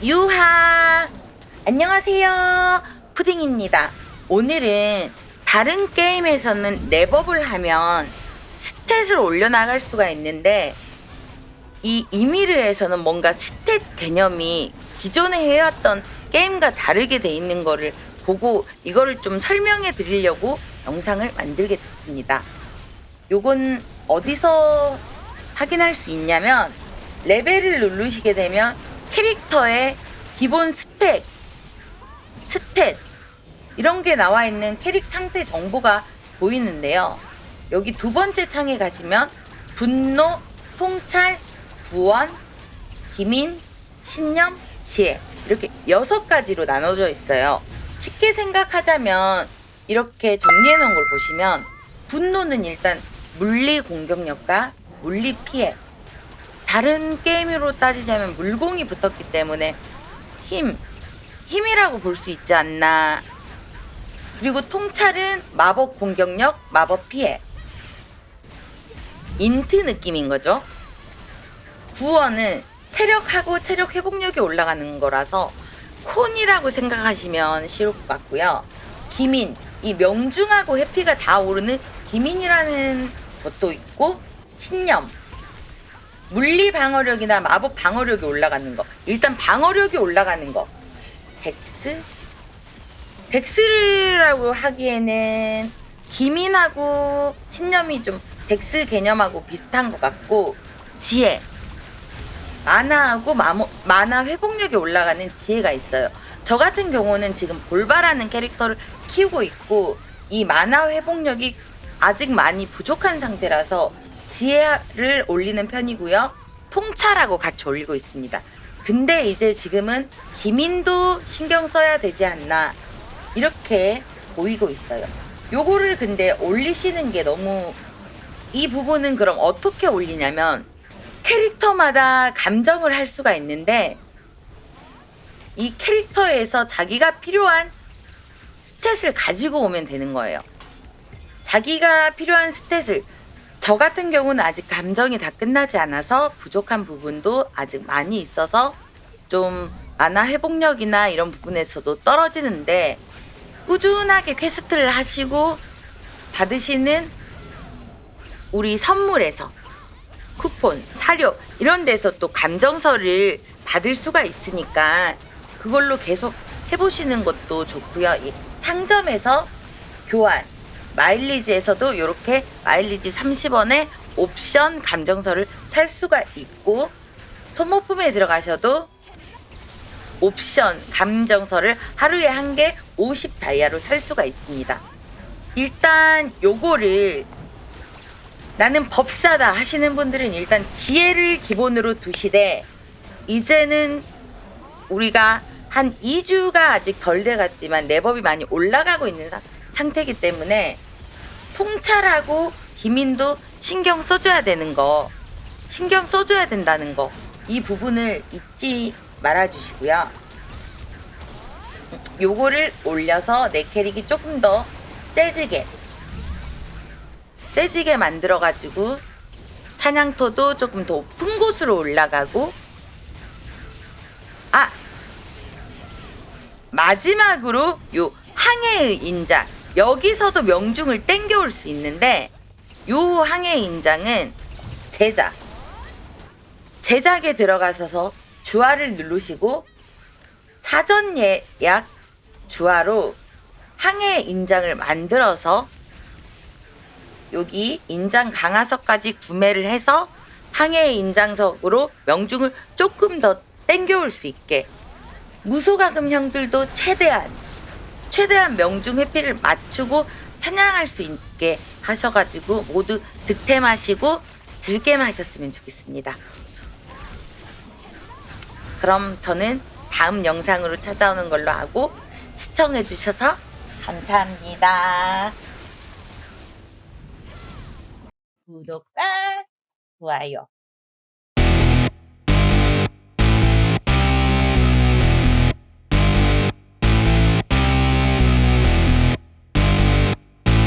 유하. 안녕하세요. 푸딩입니다. 오늘은 다른 게임에서는 랩업을 하면 스탯을 올려나갈 수가 있는데 이 이미르에서는 뭔가 스탯 개념이 기존에 해왔던 게임과 다르게 돼 있는 거를 보고 이거를 좀 설명해 드리려고 영상을 만들게 됐습니다. 요건 어디서 확인할 수 있냐면 레벨을 누르시게 되면 캐릭터의 기본 스펙, 스탯 이런 게 나와 있는 캐릭 상태 정보가 보이는데요. 여기 두 번째 창에 가시면 분노, 통찰, 구원, 기민, 신념, 지혜 이렇게 여섯 가지로 나눠져 있어요. 쉽게 생각하자면 이렇게 정리해 놓은 걸 보시면 분노는 일단 물리 공격력과 물리 피해 다른 게임으로 따지자면 물공이 붙었기 때문에 힘, 힘이라고 볼 수 있지 않나. 그리고 통찰은 마법 공격력, 마법 피해. 인트 느낌인 거죠. 구원은 체력하고 체력 회복력이 올라가는 거라서 콘이라고 생각하시면 쉬울 것 같고요. 기민, 이 명중하고 해피가 다 오르는 기민이라는 것도 있고 신념, 물리 방어력이나 마법 방어력이 올라가는 거. 일단 방어력이 올라가는 거. 덱스? 덱스라고 하기에는 기민하고 신념이 좀 덱스 개념하고 비슷한 것 같고 지혜. 만화하고 마모, 만화 회복력이 올라가는 지혜가 있어요. 저 같은 경우는 지금 볼바라는 캐릭터를 키우고 있고 이 만화 회복력이 아직 많이 부족한 상태라서 지혜를 올리는 편이고요. 통찰하고 같이 올리고 있습니다. 근데 이제 지금은 기민도 신경 써야 되지 않나 이렇게 보이고 있어요. 요거를 근데 올리시는 게 너무 이 부분은 그럼 어떻게 올리냐면 캐릭터마다 감정을 할 수가 있는데 이 캐릭터에서 자기가 필요한 스탯을 가지고 오면 되는 거예요. 자기가 필요한 스탯을 저 같은 경우는 아직 감정이 다 끝나지 않아서 부족한 부분도 아직 많이 있어서 좀 만화 회복력이나 이런 부분에서도 떨어지는데 꾸준하게 퀘스트를 하시고 받으시는 우리 선물에서 쿠폰, 사료 이런 데서 또 감정서를 받을 수가 있으니까 그걸로 계속 해보시는 것도 좋고요. 이 상점에서 교환 마일리지에서도 이렇게 마일리지 30원에 옵션 감정서를 살 수가 있고 소모품에 들어가셔도 옵션 감정서를 하루에 한 개 50 다이아로 살 수가 있습니다. 일단 요거를 나는 법사다 하시는 분들은 일단 지혜를 기본으로 두시되 이제는 우리가 한 2주가 아직 덜 돼갔지만 내 법이 많이 올라가고 있는 사- 상태이기 때문에 통찰하고 기민도 신경 써줘야 되는 거, 신경 써줘야 된다는 거, 이 부분을 잊지 말아주시고요. 요거를 올려서 내 캐릭이 조금 더 세지게, 세지게 만들어가지고 사냥터도 조금 더 높은 곳으로 올라가고, 아, 마지막으로 요 항해의 인자 여기서도 명중을 땡겨올 수 있는데 요 항해의 인장은 제작 제작에 들어가셔서 주화를 누르시고 사전 예약 주화로 항해의 인장을 만들어서 여기 인장 강화석까지 구매를 해서 항해의 인장석으로 명중을 조금 더 땡겨올 수 있게 무소가금 형들도 최대한 최대한 명중 회피를 맞추고 찬양할 수 있게 하셔가지고 모두 득템 하시고 즐겜하셨으면 좋겠습니다. 그럼 저는 다음 영상으로 찾아오는 걸로 하고 시청해 주셔서 감사합니다. 구독과 좋아요